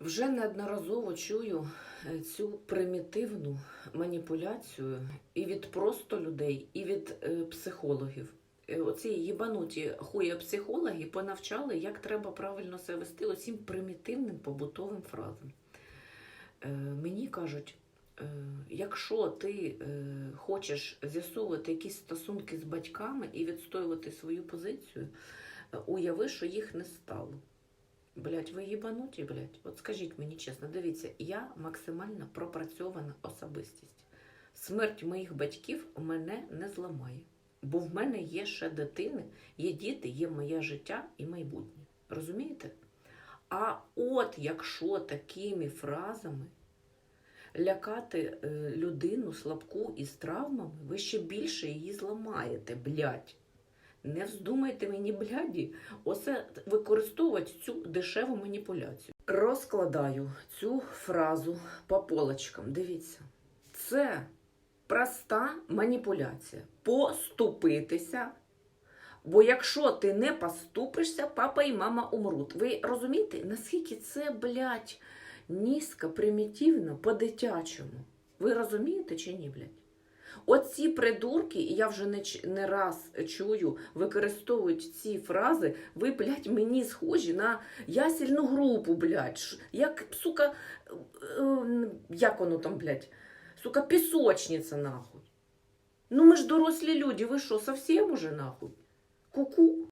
Вже неодноразово чую е, цю примітивну маніпуляцію і від просто людей, і від е, психологів. Е, Оці їбануті хуя психологи понавчали, як треба правильно себе вести оцім примітивним побутовим фразам. Мені кажуть, якщо ти хочеш з'ясовувати якісь стосунки з батьками і відстоювати свою позицію, уяви, що їх не стало. Блять, ви їбануті, блять. От скажіть мені чесно, дивіться, я максимально пропрацьована особистість. Смерть моїх батьків мене не зламає. Бо в мене є ще дитини, є діти, є моє життя і майбутнє. Розумієте? А от якщо такими фразами лякати е, людину слабку із травмами, ви ще більше її зламаєте, блядь. Не вздумайте мені, бляді, оце використовувати цю дешеву маніпуляцію. Розкладаю цю фразу по полочкам. Дивіться, це проста маніпуляція. Поступитися. Бо якщо ти не поступишся, папа і мама умруть. Ви розумієте, наскільки це, блядь, низько, примітивно, по-дитячому? Ви розумієте чи ні, блядь? Оці придурки, і я вже не, не раз чую, використовують ці фрази, ви, блядь, мені схожі на ясільну групу, блядь. Як, сука, е, як воно там, блядь, сука, пісочниця, нахуй. Ну ми ж дорослі люди, ви що, совсем уже нахуй? Ку-ку?